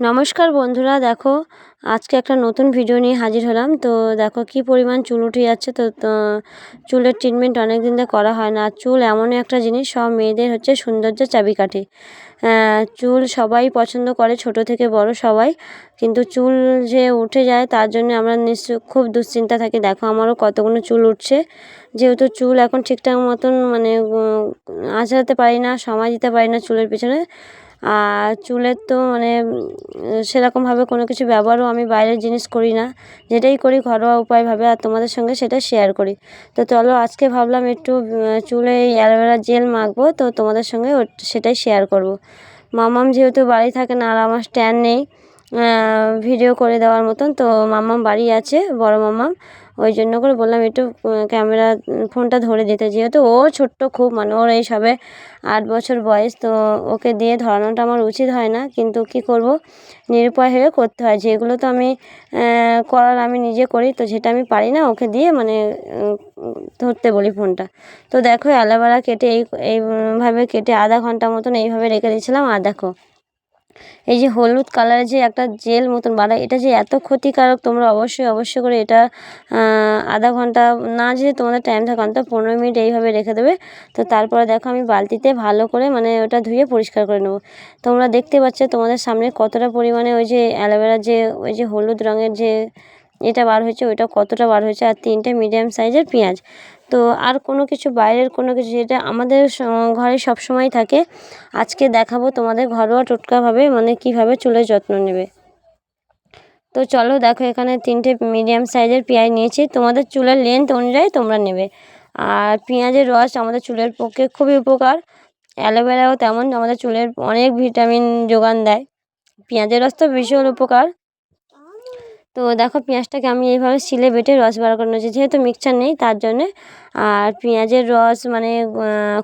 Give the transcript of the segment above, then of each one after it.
নমস্কার বন্ধুরা, দেখো আজকে একটা নতুন ভিডিও নিয়ে হাজির হলাম। তো দেখো কি পরিমাণ চুল উঠে যাচ্ছে। তো চুলের ট্রিটমেন্ট অনেক দিন ধরে করা হয় না। চুল এমনই একটা জিনিস, সব মেয়েদের হচ্ছে সৌন্দর্যের চাবিকাঠি। চুল সবাই পছন্দ করে, ছোট থেকে বড় সবাই। কিন্তু চুল যে উঠে যায়, তার জন্য আমরা নিশ্চয় খুব দুশ্চিন্তা থাকি। দেখো আমারও কতগুলো চুল উঠছে। যেহেতু চুল এখন ঠিকঠাক মতন মানে আঁচড়াতে পারি না, সময় দিতে পারি না চুলের পিছনে। আর চুলের তো মানে সেরকমভাবে কোনো কিছু ব্যবহারও আমি বাইরের জিনিস করি না যেটাই করি ঘরোয়া উপায়ভাবে আর তোমাদের সঙ্গে সেটা শেয়ার করি তো চলো আজকে ভাবলাম একটু চুলে এই অ্যালোভেরা জেল মাখবো, তো তোমাদের সঙ্গে সেটাই শেয়ার করব। মামাম যেহেতু বাড়ি থাকে না আর আমার স্ট্যান্ড নেই ভিডিও করে দেওয়ার মতন। তো মামাম বাড়ি আছে, বড় মামাম ওই জন্য করে বললাম একটু ক্যামেরা ফোনটা ধরে দিতে। যেহেতু ও ছোট্ট খুব মানে ওর এই সবে আট বছর বয়স, তো ওকে দিয়ে ধরানোটা আমার উচিত হয় না। কিন্তু কি করব? নিরুপায় হয়ে করতে হয়। যেগুলো তো আমি করার আমি নিজে করি, তো যেটা আমি পারি না ওকে দিয়ে মানে ধরতে বলি ফোনটা তো দেখো, অ্যালোভেরা কেটে এই, এইভাবে কেটে আধা ঘণ্টা মতন এইভাবে রেখে দিয়েছিলাম। আর দেখো এই যে হলুদ কালারের যে একটা জেল মতন বাড়ায় এটা যে এত ক্ষতিকারক, তোমরা অবশ্যই অবশ্যই করে এটা আধা ঘণ্টা না যে তোমাদের টাইম থাকে, অন্তত পনেরো মিনিট এইভাবে রেখে দেবে। তো তারপরে দেখো আমি বালতিতে ভালো করে মানে ওটা ধুয়ে পরিষ্কার করে নেব। তোমরা দেখতে পাচ্ছ তোমাদের সামনে কতটা পরিমাণে ওই যে অ্যালোভেরা যে, ওই যে হলুদ রঙের যে এটা বার হয়েছে, ওইটা কতটা বার হয়েছে, আর তিনটে মিডিয়াম সাইজের পেঁয়াজ। তো আর কোনো কিছু বাইরের কোনো কিছু যেটা আমাদের ঘরে সব সময় থাকে, আজকে দেখাবো তোমাদের ঘরোয়া টোটকাভাবে মানে কীভাবে চুলের যত্ন নেবে। তো চলো দেখো এখানে তিনটে মিডিয়াম সাইজের পেঁয়াজ নিয়েছি, তোমাদের চুলের লেন্থ অনুযায়ী তোমরা নেবে। আর পেঁয়াজের রস আমাদের চুলের পক্ষে খুবই উপকার, অ্যালোভেরাও তেমন আমাদের চুলের অনেক ভিটামিন যোগান দেয়। পেঁয়াজের রস তো ভীষণ উপকার। তো দেখো পেঁয়াজটাকে আমি এইভাবে শিলে বেটে রস বার করে নিয়েছি, যেহেতু মিক্সচার নেই তার জন্যে। আর পেঁয়াজের রস মানে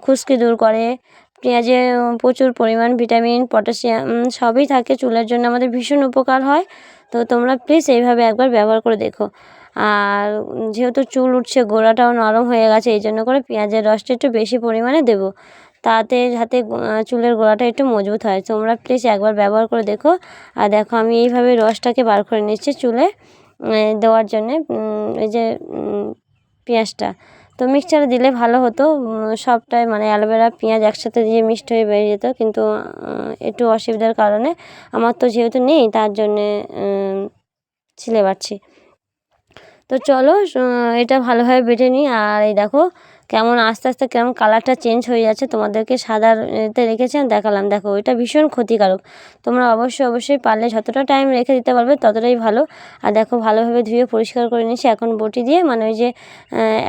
খুশকি দূর করে। পেঁয়াজে প্রচুর পরিমাণ ভিটামিন পটাশিয়াম সবই থাকে চুলের জন্য, আমাদের ভীষণ উপকার হয়। তো তোমরা প্লিজ এইভাবে একবার ব্যবহার করে দেখো। আর যেহেতু চুল উঠছে, গোড়াটাও নরম হয়ে গেছে, এই জন্য করে পেঁয়াজের রসটা একটু বেশি পরিমাণে দেবো। তাতে যাতে চুলের গোড়াটা একটু মজবুত হয়। তোমরা প্লিজ একবার ব্যবহার করে দেখো। আর দেখো, আমি এইভাবে রসটাকে বার করে নিচ্ছি চুলে দেওয়ার জন্যে। এই যে পেঁয়াজটা। তো মিক্সচারে দিলে ভালো হতো। সবটাই মানে অ্যালোভেরা, পেঁয়াজ একসাথে দিয়ে মিক্সড হয়ে বেরিয়ে যেত। কিন্তু একটু অসুবিধার কারণে আমার তো যেহেতু নেই, তার জন্যে ছিলে পারছি। তো চলো এটা ভালোভাবে বেটে নিই। আর এই দেখো কেমন আস্তে আস্তে কেমন কালারটা চেঞ্জ হয়ে যাচ্ছে, তোমাদেরকে সাদাতে রেখেছেন, দেখালাম। দেখো, এটা ভীষণ ক্ষতিকারক। তোমরা অবশ্যই অবশ্যই পারলে যতটা টাইম রেখে দিতে পারবে, ততটাই ভালো। আর দেখো, ভালোভাবে ধুয়ে পরিষ্কার করে নিয়েছি। এখন বটি দিয়ে মানে ওই যে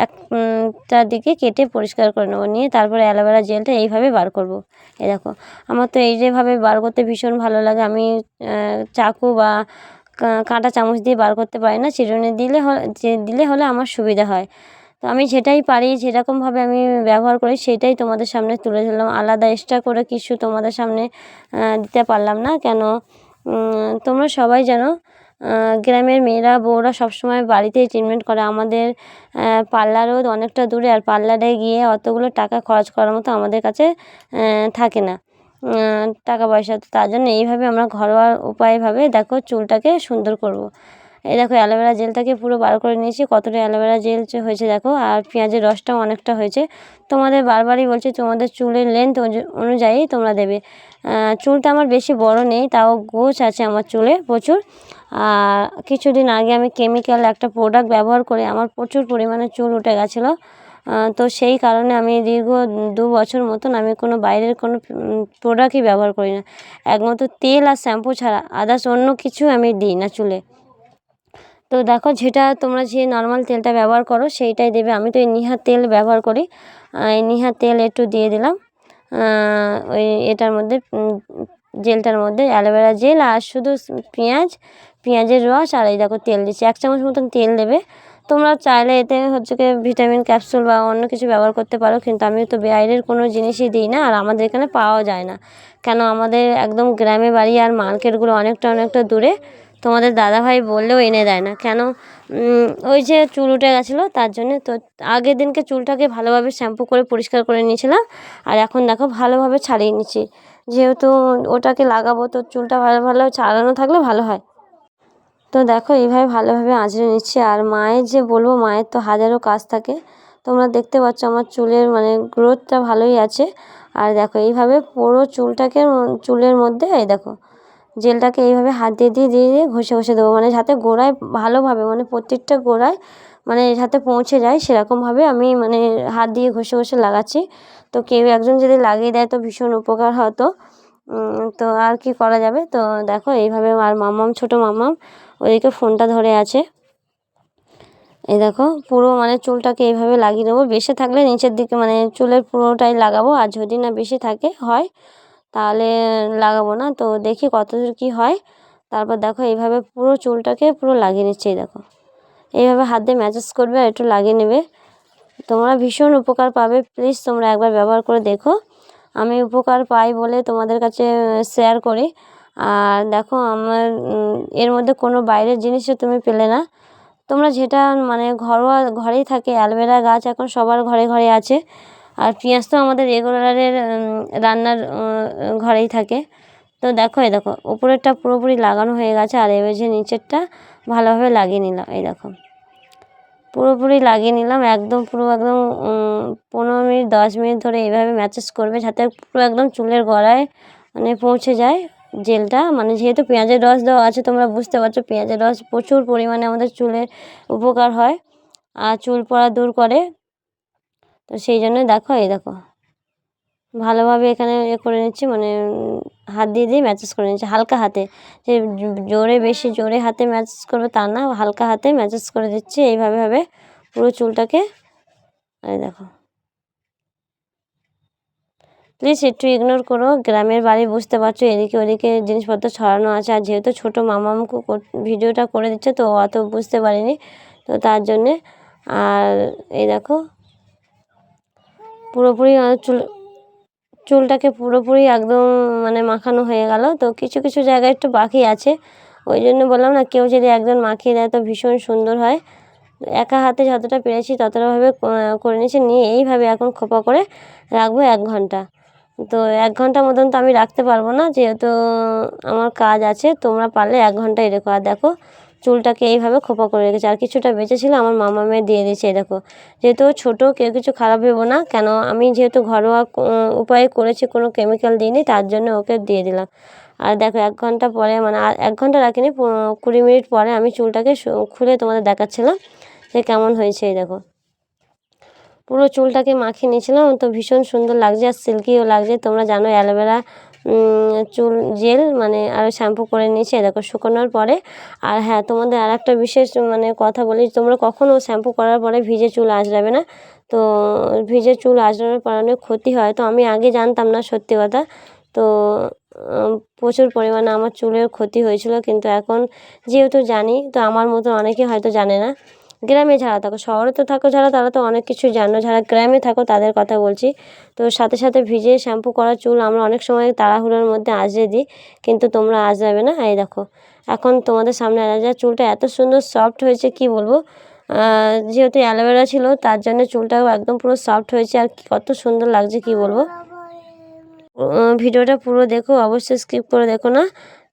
একটা দিকে কেটে পরিষ্কার করে নেব। নিয়ে তারপরে অ্যালোভেরা জেলটা এইভাবে বার করব। এ দেখো, আমার তো এই যেভাবে বার করতে ভীষণ ভালো লাগে। আমি চাকু বা কাঁটা চামচ দিয়ে বার করতে পারি না। চিরুনি দিলে দিলে হলে আমার সুবিধা হয়। তো আমি যেটাই পারি, যেরকমভাবে আমি ব্যবহার করি, সেটাই তোমাদের সামনে তুলে ধরলাম। আলাদা এক্সট্রা করে কিছু তোমাদের সামনে দিতে পারলাম না। কেন? তোমরা সবাই জানো গ্রামের মেয়েরা, বউরা সবসময় বাড়িতেই ট্রিটমেন্ট করে। আমাদের পার্লারও অনেকটা দূরে, আর পার্লারে গিয়ে অতগুলো টাকা খরচ করার মতো আমাদের কাছে থাকে না টাকা পয়সা। তো তার জন্য এইভাবে আমরা ঘরোয়া উপায়ভাবে দেখো চুলটাকে সুন্দর করব। এই দেখো অ্যালোভেরা জেলটাকে পুরো বার করে নিয়েছি, কতটা অ্যালোভেরা জেল হয়েছে দেখো, আর পেঁয়াজের রসটাও অনেকটা হয়েছে। তোমাদের বারবারই বলছি, তোমাদের চুলের লেন্থ অনুযায়ী তোমরা দেবে। চুলটা আমার বেশি বড় নেই, তাও গোছ আছে আমার চুলে প্রচুর। আর কিছুদিন আগে আমি কেমিক্যাল একটা প্রোডাক্ট ব্যবহার করে আমার প্রচুর পরিমাণে চুল উঠে গেছিল। তো সেই কারণে আমি দীর্ঘ দু বছর মতন আমি কোনো বাইরের কোনো প্রোডাক্টই ব্যবহার করি না। একমাত্র তেল আর শ্যাম্পু ছাড়া আদার্স অন্য কিছু আমি দিই না চুলে। তো দেখো যেটা তোমরা যে নর্মাল তেলটা ব্যবহার করো, সেইটাই দেবে। আমি তো এই নিহা তেল ব্যবহার করি। এই নিহা তেল একটু দিয়ে দিলাম। ওই এটার মধ্যে জেলটার মধ্যে অ্যালোভেরা জেল আর শুধু পেঁয়াজ, পেঁয়াজের রস আর এই দেখো তেল দিচ্ছি। এক চামচ মতন তেল দেবে। তোমরা চাইলে এতে হচ্ছে কি ভিটামিন, ক্যাপসুল বা অন্য কিছু ব্যবহার করতে পারো, কিন্তু আমি তো বাইরের কোনো জিনিসই দিই না আর আমাদের এখানে পাওয়া যায় না। কেন আমাদের একদম গ্রামে বাড়ি আর মার্কেটগুলো অনেকটা অনেকটা দূরে। তোমাদের দাদাভাই বললেও এনে দেয় না। কেন? ওই যে চুল উঠে গেছিল, তার জন্যে তো আগের দিনকে চুলটাকে ভালোভাবে শ্যাম্পু করে পরিষ্কার করে নিয়েছিলাম, আর এখন দেখো ভালোভাবে ছাড়িয়ে নিচ্ছি। যেহেতু ওটাকে লাগাবো, তো চুলটা ভালো ভালো ছাড়ানো থাকলে ভালো হয়। তো দেখো এইভাবে ভালোভাবে আঁচড়ে নিচ্ছি, আর মায়ের যে বলব, মায়ের তো হাজারো কাজ থাকে। তোমরা দেখতে পাচ্ছ আমার চুলের মানে গ্রোথটা ভালোই আছে। আর দেখো এইভাবে পুরো চুলটাকে, চুলের মধ্যে, এই দেখো জেলটাকে এইভাবে হাত দিয়ে দিয়ে দিয়ে দিয়ে ঘষে ঘষে দেবো। মানে যাতে গোড়ায় ভালোভাবে মানে প্রত্যেকটা গোড়ায় মানে যাতে পৌঁছে যায়, সেরকমভাবে আমি মানে হাত দিয়ে ঘষে ঘষে লাগাচ্ছি। তো কেউ একজন যদি লাগিয়ে দেয় তো ভীষণ উপকার হতো। তো আর কি করা যাবে? তো দেখো এইভাবে আর মামাম, ছোটো মামাম ওইদিকে ফোনটা ধরে আছে। এই দেখো, পুরো মানে চুলটাকে এইভাবে লাগিয়ে দেবো। বেশি থাকলে নিচের দিকে মানে চুলের পুরোটাই লাগাবো। আর যদি না বেশি থাকে, হয় তাহলে লাগাবো না। তো দেখি কতদূর কী হয়। তারপর দেখো এইভাবে পুরো চুলটাকে পুরো লাগিয়ে নিচ্ছে দেখো। এইভাবে হাত দিয়ে ম্যাসেজ করবে আর একটু লাগিয়ে নেবে। তোমরা ভীষণ উপকার পাবে। প্লিজ তোমরা একবার ব্যবহার করে দেখো। আমি উপকার পাই বলে তোমাদের কাছে শেয়ার করি। আর দেখো আমার এর মধ্যে কোনো বাইরের জিনিসও তুমি পেলে না। তোমরা যেটা মানে ঘরোয়া ঘরেই থাকে, অ্যালোভেরা গাছ এখন সবার ঘরে ঘরে আছে। আর পেঁয়াজ তো আমাদের রেগুলারের রান্নার ঘরেই থাকে। তো দেখো, এই দেখো, উপরেরটা পুরোপুরি লাগানো হয়ে গেছে আর এবার যে নিচেরটা ভালোভাবে লাগিয়ে নিলাম, এই দেখো। পুরোপুরি লাগিয়ে নিলাম, একদম পুরো একদম পনেরো মিনিট, দশ মিনিট ধরে এইভাবে ম্যাচেস করবে যাতে পুরো একদম চুলের গড়ায় মানে পৌঁছে যায় জেলটা। মানে যেহেতু পেঁয়াজের রস দেওয়া আছে, তোমরা বুঝতে পারছ, পেঁয়াজের রস প্রচুর পরিমাণে আমাদের চুলের উপকার হয়, আর চুল পড়া দূর করে। তো সেই জন্য দেখো, এই দেখো। ভালোভাবে এখানে এ করে নিচ্ছি মানে হাত দিয়ে দিয়ে ম্যাচেস করে নিচ্ছি, হালকা হাতে। যে জোরে বেশি জোরে হাতে ম্যাচেস করবে তা না, হালকা হাতে ম্যাচেস করে দিচ্ছি, এইভাবে ভাবে পুরো চুলটাকে। এই দেখো। প্লিজ একটু ইগনোর করো, গ্রামের বাড়ি বুঝতে পারছ, এদিকে ওদিকে জিনিসপত্র ছড়ানো আছে, আর যেহেতু ছোটো মামামকে ভিডিওটা করে দিচ্ছে, তো অত বুঝতে পারিনি, তো তার জন্যে। আর এই দেখো পুরোপুরি চুল, চুলটাকে পুরোপুরি একদম মানে মাখানো হয়ে গেল। তো কিছু কিছু জায়গায় একটু বাকি আছে। ওই জন্য বললাম না, কেউ যদি একজন মাখিয়ে দেয় তো ভীষণ সুন্দর হয়। একা হাতে যতটা পেরেছি ততটাভাবে করে নিয়েছি। নিয়ে এইভাবে এখন খোপা করে রাখব এক ঘণ্টা। তো এক ঘণ্টা মতন তো আমি রাখতে পারব না, যেহেতু আমার কাজ আছে, তোমরা পারলে এক ঘন্টাই রেখো। আর দেখো চুলটাকে এইভাবে খোপা করে রেখেছে। আর কিছুটা বেঁচেছিল, আমার মামা মেয়ে দিয়ে দিয়েছে দেখো। যেহেতু ছোটো, কেউ কিছু খারাপ ভেবো না, কেন আমি যেহেতু ঘরোয়া উপায়ে করেছি, কোনো কেমিক্যাল দিইনি, তার জন্য ওকে দিয়ে দিলাম। আর দেখো, এক ঘণ্টা পরে মানে আর এক ঘণ্টা রাখিনি কুড়ি মিনিট পরে আমি চুলটাকে খুলে তোমাদের দেখাচ্ছিলাম যে কেমন হয়েছে, এই দেখো। পুরো চুলটাকে মাখিয়ে নিয়েছিলাম, তো ভীষণ সুন্দর লাগছে, আর সিল্কিও লাগছে, তোমরা জানো, অ্যালোভেরা চুল জেল মানে আরও শ্যাম্পু করে নিয়েছি দেখো শুকানোর পরে। আর হ্যাঁ তোমাদের আর একটা বিশেষ মানে কথা বলি, তোমরা কখনও শ্যাম্পু করার পরে ভিজে চুল আঁচড়াবে না। তো ভিজে চুল আঁচড়ানোর অনেক ক্ষতি হয়। তো আমি আগে জানতাম না সত্যি কথা। তো প্রচুর পরিমাণে আমার চুলের ক্ষতি হয়েছিল, কিন্তু এখন যেহেতু জানি, তো আমার মতো অনেকে হয়তো জানে না। গ্রামে যারা থাকো, শহরে তো থাকো যারা, তারা তো অনেক কিছু জানো। যারা গ্রামে থাকো, তাদের কথা বলছি। তো সাথে সাথে ভিজে শ্যাম্পু করা চুল আমরা অনেক সময় তাড়াহুড়োর মধ্যে আজরে দিই, কিন্তু তোমরা আজরাবে না। এই দেখো, এখন তোমাদের সামনে আজরা চুলটা এত সুন্দর সফট হয়েছে, কি বলব? যেহেতু অ্যালোভেরা ছিল, তার জন্য চুলটাও একদম পুরো সফট হয়েছে, আর কত সুন্দর লাগছে, কি বলব? ভিডিওটা পুরো দেখো, অবশ্যই স্কিপ করে দেখো না।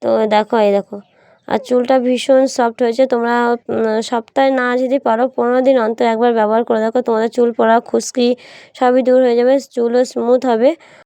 তো দেখো, এই দেখো আর চুলটা ভীষণ সফট হয়েছে। তোমরা সপ্তাহে না যদি পারো, পনেরো দিন অন্তর একবার ব্যবহার করে দেখো। তোমাদের চুল পড়া, খুশকি সবই দূর হয়ে যাবে, চুলও স্মুথ হবে।